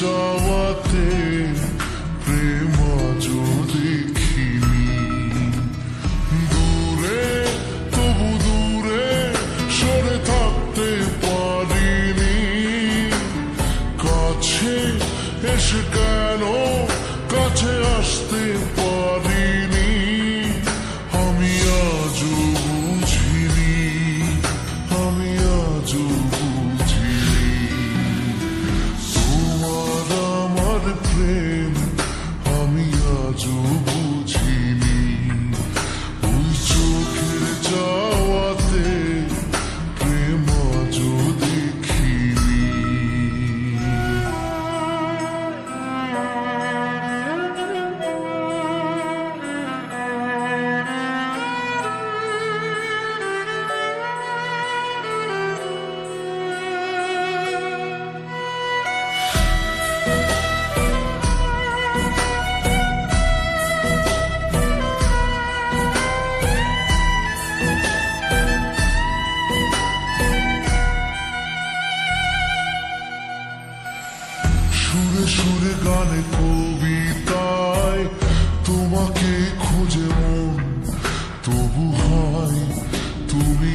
যাওয়াতে প্রেম দেখিনি দূরে, তবু দূরে সরে থাকতে পারিনি। কাছে এসে কেন কাছে আসতে পারিনি? আমি আজ বুঝিনি, আমি আজ সুরে সুরে গানে কবিতায় তোমাকে খুঁজে মন। তবু হয় তুমি